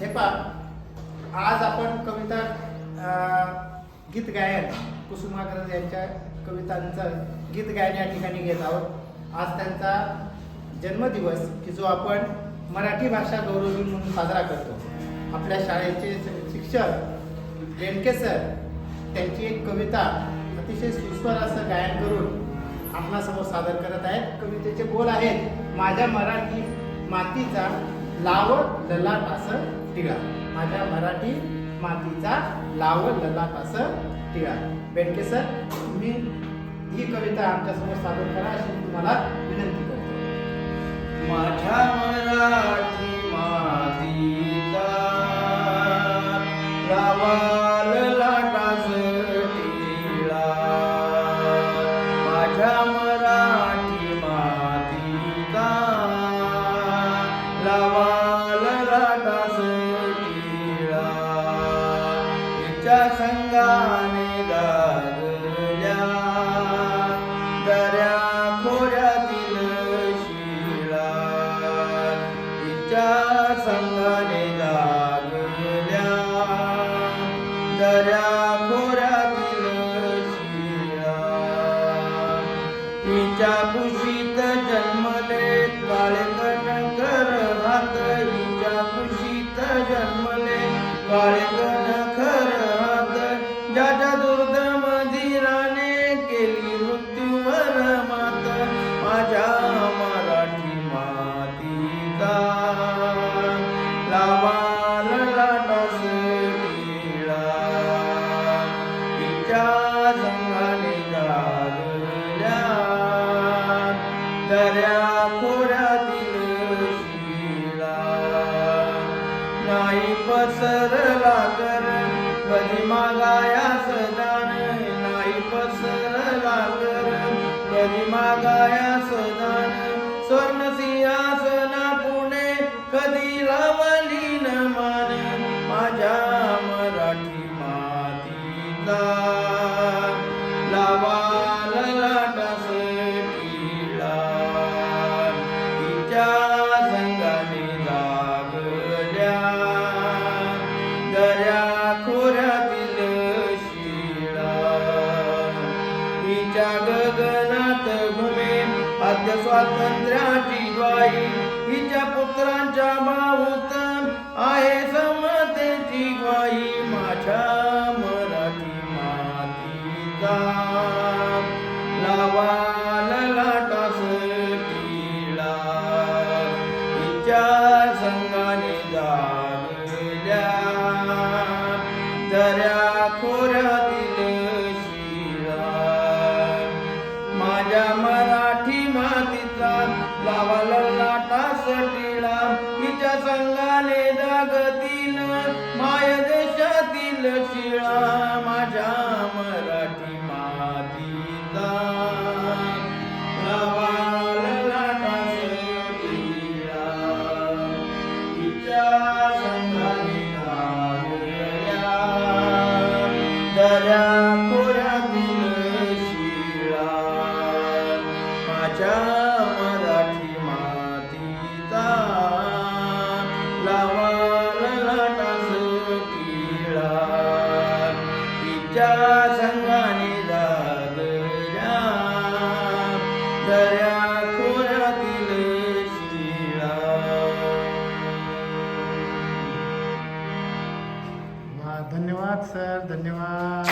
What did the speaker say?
हे पा आज आपण कविता गीत गायन कुसुमाग्रज यांच्या कवितांचं गीत गायन या ठिकाणी घेत आहोत. आज त्यांचा जन्मदिवस की जो आपण मराठी भाषा गौरव दिन म्हणून साजरा करतो. आपल्या शाळेचे शिक्षक रेणके सर त्यांची एक कविता अतिशय सुस्वर असं गायन करून आपणासमोर सादर करत आहेत. कवितेचे बोल आहेत माझ्या मराठी मातीचा लाव ललाट असं टिळा. माझ्या मराठी मातीचा लाव ललाट असं टिळा. बेनके सर तुम्ही ही कविता आमच्यासमोर सादर करा अशी तुम्हाला विनंती करतो. माझ्या मराठी मातीचा लावा लाटास टिळा. माझ्या मरा तिच्या संगाने गागल्या दऱ्या खोऱ्यातील शिळा. तिच्या संगाने लागल्या दऱ्या खोऱ्यातील शिळा. तिच्या कुशीत जन्मले काळे कणकर हात. हिच्या कुशीत जन्मले काळे दऱ्या खोऱ्यातील शिळा. नाही पसरला कर कधी मागाया सदान. नाही पसरला कर कधी मागाया सदान. स्वर्ण सिंहासना पुणे कधी लावली न मान. माझ्या मराठी मातीचा आद्य स्वातंत्र्याची ग्वाही. हिच्या पुत्रांच्या माऊत आहे समतेची ग्वाही. माझ्या मराठी मातीचा. लावाल लाटास टिळा हिच्या संगाने जागल्या दऱ्या खोऱ्यातील रंगाले जागतील माय देशातील शिळा माझ्या मराठी मातीचा. दर्या संगाने लागल्या. दऱ्या खोऱ्यातील शिळा. धन्यवाद सर. धन्यवाद.